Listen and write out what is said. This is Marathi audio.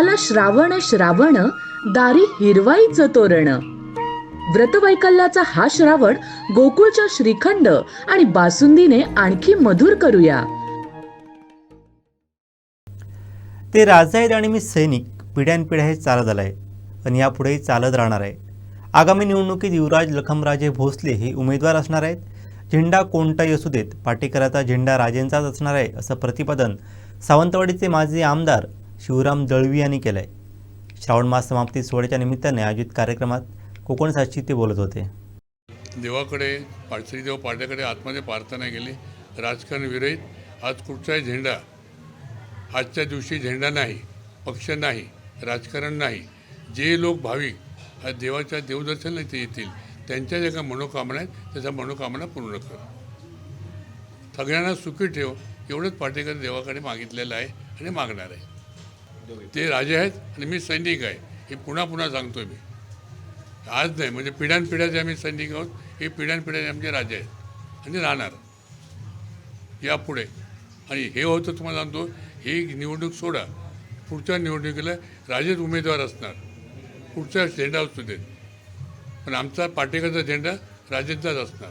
आला श्रावण श्रावण दारी हिरवाईचं तोरण. व्रतवैकल्याचा हा श्रावण गोकुळच्या श्रीखंड आणि बासुंदीने आणखी मधुर करूया. ते राजा आहेत आणि मी सैनिक. पिढ्यानपिढ्या हे चालत आलं आहे आणि यापुढेही चालत राहणार आहे. आगामी निवडणुकीत युवराज लखमराजे भोसले हे उमेदवार असणार आहेत. झेंडा कोणताही असू देत? पाटेकराचा झेंडा राजेंचाच असणार आहे असं प्रतिपादन सावंतवाडीचे माजी आमदार शिवराम दळवी यांनी केलं आहे श्रावण मास समाप्ती सोहळ्याच्या निमित्ताने आयोजित कार्यक्रमात कोकण साक्षी ते बोलत होते. देवाकडे पा- श्रीदेव पाट्याकडे आतमध्ये प्रार्थना केली. राजकारण विरहित. आज कुठचाही झेंडा आजच्या दिवशी झेंडा नाही पक्ष नाही राजकारण नाही. जे लोक भाविक आज देवाच्या देवदर्शनाला इथे येतील त्यांच्या ज्या काही मनोकामना आहेत त्याच्या मनोकामना पूर्ण कर. सगळ्यांना सुखी ठेव. एवढंच पाटेकर देवाकडे मागितलेलं आहे आणि मागणार आहे. ते राजे आहेत आणि मी सैनिक आहे. हे पुन्हा पुन्हा सांगतोय मी. आज नाही म्हणजे पिढ्यानपिढ्याचे आम्ही सैनिक आहोत हे पिढ्यानपिढ्याचे आमचे राजे आहेत. आणि राहणार. यापुढे. आणि हे होतं तुम्हाला सांगतो ही निवडणूक सोडा. पुढच्या निवडणुकीला राजेच उमेदवार असणार. पुढचा झेंडा असतो देत. पण आमचा पाटेकरचा झेंडा राजेंचाच असणार.